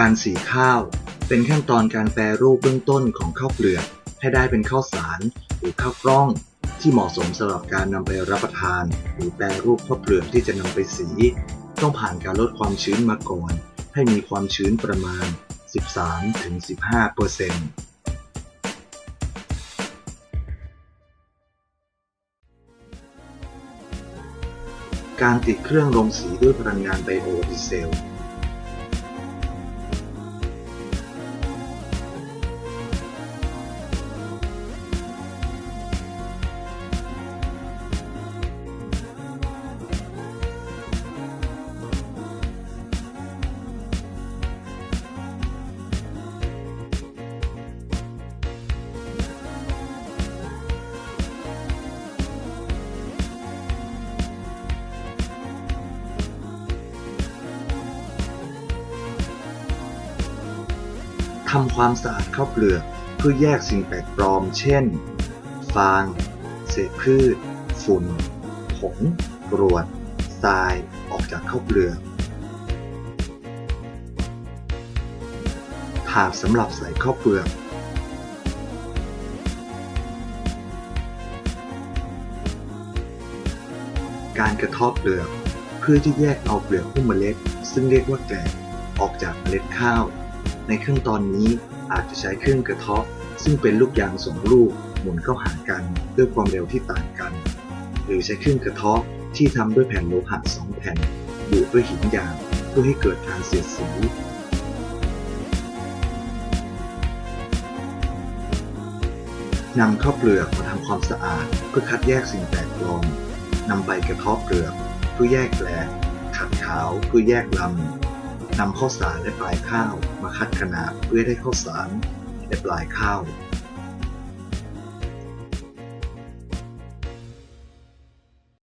การสีข้าว เป็นขั้นตอนการแปรรูปเบื้องต้นของข้าวเปลือกให้ได้เป็นข้าวสารหรือข้าวกล้อง ที่เหมาะสมสำหรับการนำไปรับประทาน หรือแปรรูปข้าวเปลือกที่จะนำไปสี ต้องผ่านการลดความชื้นมาก่อน ให้มีความชื้นประมาณ 13-15%เปอร์เซ็นต์การติดเครื่องลงสีด้วยพลังงานไบโอดีเซล ทำความสะอาดข้าวเปลือกเพื่อแยกสิ่งแปลกปลอม เช่น ฟาง เศษพืช ฝุ่น ผง กรวด ทราย ออกจากข้าวเปลือกถาดสำหรับใส่ข้าวเปลือก การกระทบเปลือก เพื่อที่แยกเอาเปลือกหุ้มเมล็ด ซึ่งเรียกว่าแกลบออกจากเมล็ดข้าว ในขั้นตอนนี้อาจจะใช้เครื่องกระเทาะ ซึ่งเป็นลูกยางสองลูกหมุนเข้าหากันด้วยความเร็วที่ต่างกัน หรือใช้เครื่องกระเทาะที่ทำด้วยแผ่นโลหะสองแผ่นบุด้วยหินยาบเพื่อให้เกิดการเสียดสีนำข้าวเปลือกมาทำความสะอาด เพื่อคัดแยกสิ่งแปลกปลอมนำใบกระเทาะเปลือกเพื่อแยกแกลบขัดขาวเพื่อแยกลำ นำข้าวสารและปลายข้าวมาคัดขนาดเพื่อได้ข้าวสารและปลายข้าว